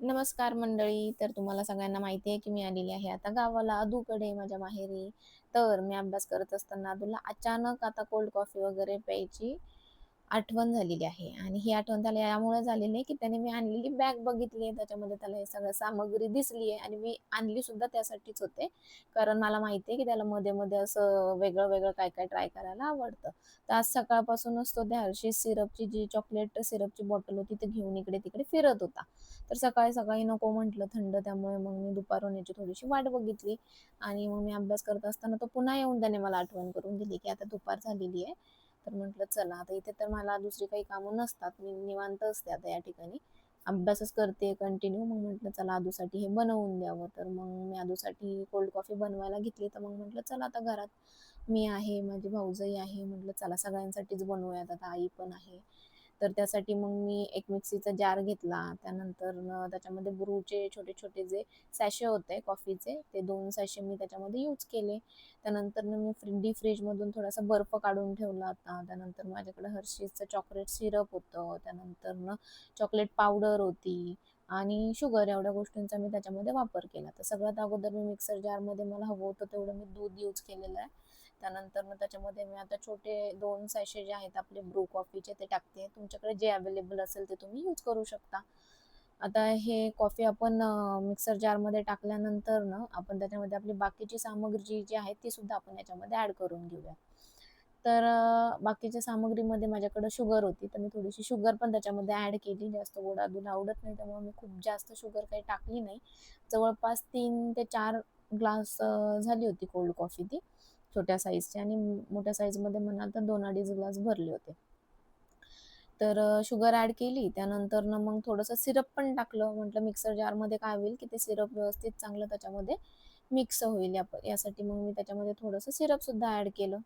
नमस्कार मंडळी. तर तुम्हाला सगळ्यांना माहिती आहे, की मी आलेली आहे आता गावाला, अधूकडे माझ्या माहेरी. तर मी अभ्यास करत असताना अदूला अचानक आता कोल्ड कॉफी वगैरे प्यायची आठवण झालेली आहे आणि ही आठवण त्याला यामुळे झालेली आहे, की त्याने मी आणलेली बॅग बघितली आहे. त्याच्यामध्ये त्याला हे सगळं सामग्री दिसली आहे आणि मी आणली सुद्धा त्यासाठीच होते. कारण मला माहिती आहे, की त्याला मध्ये-मध्ये असं वेगळं-वेगळं काय-काय ट्राय करायला आवडतं. तर आज सकाळपासूनच तो त्या हर्षी सिरपची जी चॉकलेट सिरपची बॉटल होती, ती घेऊन इकडे-तिकडे फिरत होता. तर सकाळी-सकाळी नको म्हटलं थंड, त्यामुळे मग मी दुपार याची थोडीशी वाट बघितली आणि मग मी अभ्यास करत असताना तो पुन्हा येऊन त्याने मला आठवण करून दिली, की आता दुपार झालेली आहे. तर म्हटलं चला आता इथे तर मला दुसरी काही कामं नसतात. मी निवांत असते आता या ठिकाणी. अभ्यासच करते कंटिन्यू. मग म्हटलं चला आदूसाठी हे बनवून द्यावं. तर मग मी आदूसाठी कोल्ड कॉफी बनवायला घेतली. तर मग म्हटलं चला आता घरात मी आहे, माझी भाऊजई आहे. म्हटलं चला सगळ्यांसाठीच बनवूयात आता आई पण आहे. तर त्यासाठी मग मी एक मिक्सीचा जार घेतला. त्यानंतर त्याच्यामध्ये ब्रूचे छोटे-छोटे जे सॅशे होते कॉफीचे, ते दोन सॅशे मी त्याच्यामध्ये यूज केले. त्यानंतरनं मी फ्री फ्रीजमधून थोडासा बर्फ काढून ठेवला होता. त्यानंतर माझ्याकडे हर्षीजचं चॉकलेट सिरप होतं. त्यानंतरनं चॉकलेट पावडर होती आणि शुगर एवढ्या गोष्टींचा मी त्याच्यामध्ये वापर केला. तर सगळ्यात अगोदर मी मिक्सर जारमध्ये मला हवं होतं तेवढं मी दूध यूज केलेलं आहे. त्यानंतरनं त्याच्यामध्ये मी आता छोटे दोन सॅशे जे आहेत आपले ब्रू कॉफीचे ते टाकते. तुमच्याकडे जे अवेलेबल असेल ते तुम्ही यूज करू शकता. आता हे कॉफी आपण मिक्सर जारमध्ये टाकल्यानंतर ना, आपण त्याच्यामध्ये आपली बाकीची सामग्री जी आहे ती सुद्धा आपण याच्यामध्ये ॲड करून घेऊया. तर बाकीच्या सामग्रीमध्ये माझ्याकडं शुगर होती, तर मी थोडीशी शुगर पण त्याच्यामध्ये ॲड केली. जास्त गोड अदूला आवडत नाही, त्यामुळे मी खूप जास्त शुगर काही टाकली नाही. जवळपास तीन ते चार ग्लास झाली होती कोल्ड कॉफी ती, छोट्या साईजचे आणि मोठ्या साईजमध्ये म्हणाल तर 2-2.5 ग्लास भरले होते. तर शुगर ॲड केली. त्यानंतरनं मग थोडंसं सिरप पण टाकलं. म्हटलं मिक्सर जारमध्ये काय होईल, की ते सिरप व्यवस्थित चांगलं त्याच्यामध्ये मिक्स होईल या यासाठी मग मी त्याच्यामध्ये थोडंसं सिरपसुद्धा ॲड केलं.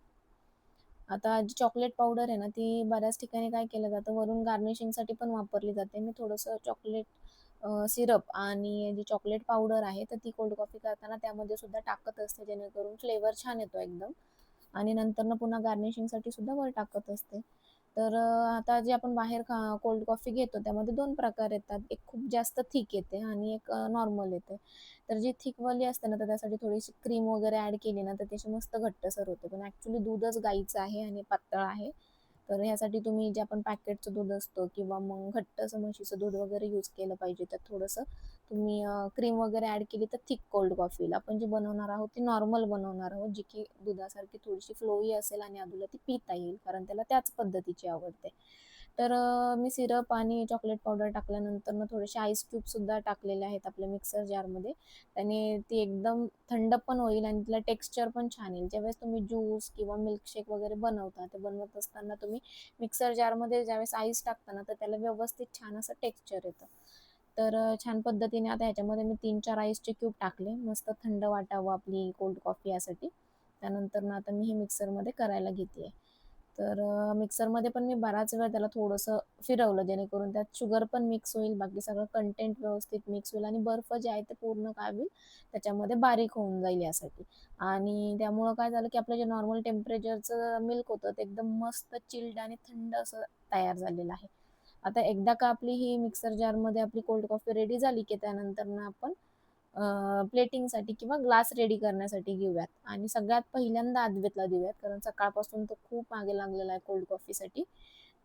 आता जी चॉकलेट पावडर आहे ना, ती बऱ्याच ठिकाणी काय केलं जातं, वरून गार्निशिंगसाठी पण वापरली जाते. मी थोडंसं चॉकलेट सिरप आणि जी चॉकलेट पावडर आहे, तर ती कोल्ड कॉफी करताना त्यामध्ये सुद्धा टाकत असते, जेणेकरून फ्लेवर छान येतो एकदम आणि नंतरनं पुन्हा गार्निशिंगसाठी सुद्धा वर टाकत असते. तर आता जे आपण बाहेर खा कोल्ड कॉफी घेतो, त्यामध्ये दोन प्रकार येतात. एक खूप जास्त थिक येते आणि एक नॉर्मल येते. तर जी थिकवाली असते ना, तर त्यासाठी थोडीशी क्रीम वगैरे ॲड केली ना, तर त्याची मस्त घट्टसर होते. पण ॲक्चुअली दूधच गाईचं आहे आणि पातळ आहे. तर ह्यासाठी तुम्ही जे आपण पॅकेटचं दूध असतं किंवा मग घट्ट असं म्हशीचं दूध वगैरे यूज केलं पाहिजे. त्यात थोडंसं तुम्ही क्रीम वगैरे ॲड केली तर थिक कोल्ड कॉफी आपण जी बनवणार आहोत ती नॉर्मल बनवणार आहोत, जी की दुधासारखी थोडीशी फ्लोई असेल आणि अदूला ती पिता येईल, कारण त्याला त्याच पद्धतीची आवडते. तर मी सिरप आणि चॉकलेट पावडर टाकल्यानंतरनं थोडेसे आईस क्यूबसुद्धा टाकलेले आहेत आपल्या मिक्सर जारमध्ये. त्याने ती एकदम थंड पण होईल आणि तिला टेक्स्चर पण छान येईल. ज्यावेळेस तुम्ही ज्यूस किंवा मिल्कशेक वगैरे बनवता, ते बनवत असताना तुम्ही मिक्सर जारमध्ये ज्यावेळेस आईस टाकता ना, तर त्याला व्यवस्थित छान असं टेक्स्चर येतं. तर छान पद्धतीने आता ह्याच्यामध्ये मी 3-4 आईसचे क्यूब टाकले. मस्त थंड वाटावं आपली कोल्ड कॉफी यासाठी. त्यानंतर ना आता मी हे मिक्सरमध्ये करायला घेते आहे तर मिक्सरमध्ये पण मी बराच वेळ त्याला थोडंसं फिरवलं, जेणेकरून त्यात शुगर पण मिक्स होईल, बाकी सगळं कंटेंट व्यवस्थित मिक्स होईल आणि बर्फ जे आहे ते पूर्ण काय होईल, त्याच्यामध्ये बारीक होऊन जाईल यासाठी. आणि त्यामुळं काय झालं, की आपलं जे नॉर्मल टेम्परेचरचं मिल्क होतं, ते एकदम मस्त चिल्ड आणि थंड असं तयार झालेलं आहे. आता एकदा का आपली ही मिक्सर जारमध्ये आपली कोल्ड कॉफी रेडी झाली, की त्यानंतरनं आपण प्लेटिंगसाठी किंवा ग्लास रेडी करण्यासाठी घेऊयात आणि सगळ्यात पहिल्यांदा अद्वैतला देऊयात, कारण सकाळपासून तो खूप मागे लागलेला आहे कोल्ड कॉफीसाठी.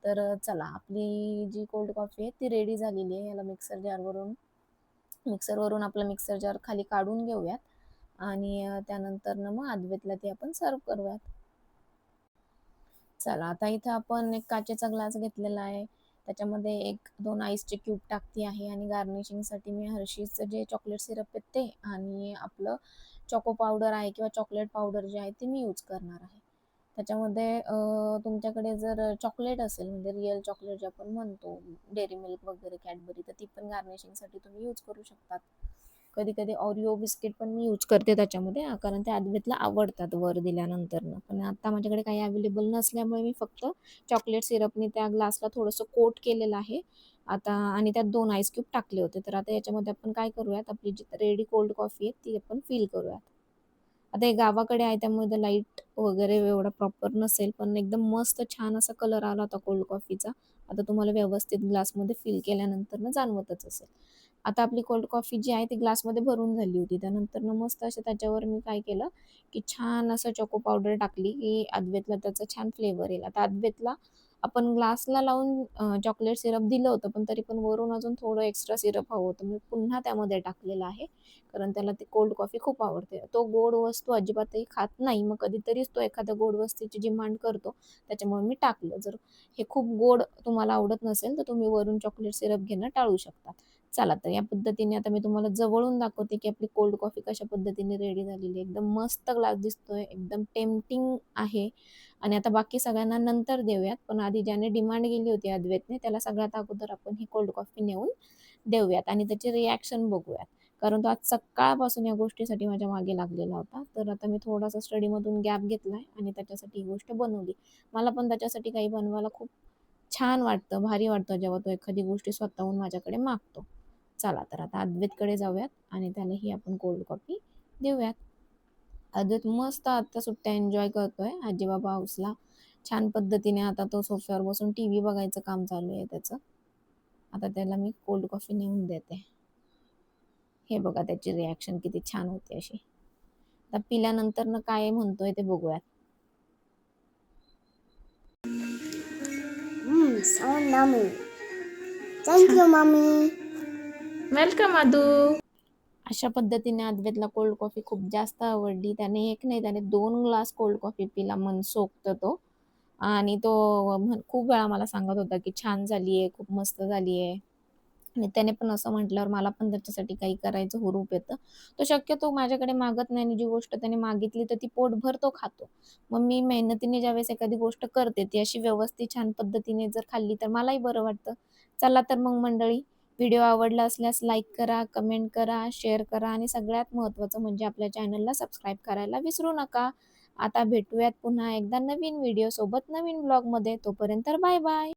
तर चला आपली जी कोल्ड कॉफी आहे ती रेडी झालेली आहे. याला मिक्सर जारवरून मिक्सरवरून आपला मिक्सर जार खाली काढून घेऊयात आणि त्यानंतर ना मग अद्वेतला ती आपण सर्व्ह करूयात. चला आता इथं आपण एक काचेचा ग्लास घेतलेला आहे. त्याच्यामध्ये 1-2 आईसचे क्यूब टाकते आहे आणि गार्निशिंगसाठी मी Hershey'sचं जे चॉकलेट सिरप आहे ते आणि आपलं चॉको पावडर आहे किंवा चॉकलेट पावडर जे आहे ते मी यूज करणार आहे. त्याच्यामध्ये तुमच्याकडे जर चॉकलेट असेल म्हणजे रिअल चॉकलेट जे आपण म्हणतो, डेअरी मिल्क वगैरे कॅडबरी तर ती पण गार्निशिंगसाठी तुम्ही यूज करू शकतात. कधी-कधी ऑरिओ बिस्किट पण मी यूज करते त्याच्यामध्ये कारण ते आदवेतला आवडतात वर दिल्यानंतरनं. पण आता माझ्याकडे काही अवेलेबल नसल्यामुळे मी फक्त चॉकलेट सिरपने त्या ग्लासला थोडंसं कोट केलेलं आहे. आता आणि त्यात दोन आईस क्यूब टाकले होते. तर आता याच्यामध्ये आपण काय करूयात, आपली जी रेडी कोल्ड कॉफी आहे ती आपण फिल करूयात. आता हे गावाकडे आहे त्यामुळे लाइट वगैरे एवढा प्रॉपर नसेल, पण एकदम मस्त छान असा कलर आला होता कोल्ड कॉफीचा. आता तुम्हाला व्यवस्थित ग्लासमध्ये फिल केल्यानंतरनं जाणवतच असेल. आता आपली कोल्ड कॉफी जी आहे ती ग्लासमध्ये भरून झाली होती. त्यानंतर मस्त असं त्याच्यावर मी काय केलं, की छान असं चोको पावडर टाकली, की अद्वेतला त्याचा छान फ्लेवर येईल. आता अद्वेतला आपण ग्लासला लावून चॉकलेट सिरप दिलं होतं, पण तरी पण वरून अजून थोडं एक्स्ट्रा सिरप हवं होतं. मी पुन्हा त्यामध्ये टाकलेलं आहे, कारण त्याला ती कोल्ड कॉफी खूप आवडते. तो गोड वस्तू अजिबातही खात नाही. मग कधीतरीच तो एखाद्या गोड वस्तूची डिमांड करतो. त्याच्यामुळे मी टाकलं. जर हे खूप गोड तुम्हाला आवडत नसेल, तर तुम्ही वरून चॉकलेट सिरप घेणं टाळू शकता. चला तर या पद्धतीने आता मी तुम्हाला जवळून दाखवते, की आपली कोल्ड कॉफी कशा पद्धतीने रेडी झालेली आहे. एकदम मस्त ग्लास दिसतोय, एकदम टेम्पटिंग आहे आणि आता बाकी सगळ्यांना नंतर देऊयात. पण आधी ज्याने डिमांड केली होती अद्वैतने, त्याला सगळ्यात अगोदर आपण ही कोल्ड कॉफी नेऊन देऊयात आणि त्याची रिॲक्शन बघूयात. कारण तो आज सकाळपासून या गोष्टीसाठी माझ्या मागे लागलेला होता. तर आता मी थोडासा स्टडीमधून गॅप घेतलाय आणि त्याच्यासाठी ही गोष्ट बनवली. मला पण त्याच्यासाठी काही बनवायला खूप छान वाटतं, भारी वाटतं जेव्हा तो एखादी गोष्टी स्वतःहून माझ्याकडे मागतो. चला तर आता अद्वैतकडे जाऊयात आणि त्याला ही आपण कोल्ड कॉफी देऊयात. अद्वैत मस्त आता सुट्ट्या एन्जॉय करतोय. आजी-बाबा हाऊसला. छान पद्धतीने आता तो सोफ्यावर बसून टीव्ही बघायचं काम चालू आहे त्याचं. आता त्याला मी कोल्ड कॉफी नेऊन देते. हे बघा त्याची रिॲक्शन किती छान होते अशी. आता पिल्यानंतर ना काय म्हणतोय ते बघूयात. Mmm, so. Thank you, mommy. Welcome Aadu. अशा पद्धतीने अद्वैतला कोल्ड कॉफी खूप जास्त आवडली. त्याने एक नाही त्याने दोन ग्लास कोल्ड कॉफी पिला मन मनसोक्त तो आणि तो खूप वेळा मला सांगत होता, की छान झाली आहे, खूप मस्त झाली आहे आणि त्याने पण असं म्हटल्यावर मला पण त्याच्यासाठी काही करायचं हुरूप येतं. तो शक्यतो माझ्याकडे मागत नाही आणि जी गोष्ट त्याने मागितली तर ती पोटभर तो खातो. मग मी मेहनतीने ज्यावेळेस एखादी गोष्ट करते, ती अशी व्यवस्थित छान पद्धतीने जर खाल्ली तर मलाही बरं वाटतं. चला तर मग मंडळी, व्हिडिओ आवडला असल्यास लाईक करा, कमेंट करा, शेअर करा आणि सगळ्यात महत्त्वाचं म्हणजे आपल्या चॅनलला सबस्क्राईब करायला विसरू नका. आता भेटूयात पुन्हा एकदा नवीन व्हिडिओसोबत, नवीन ब्लॉगमध्ये. तोपर्यंत बाय बाय.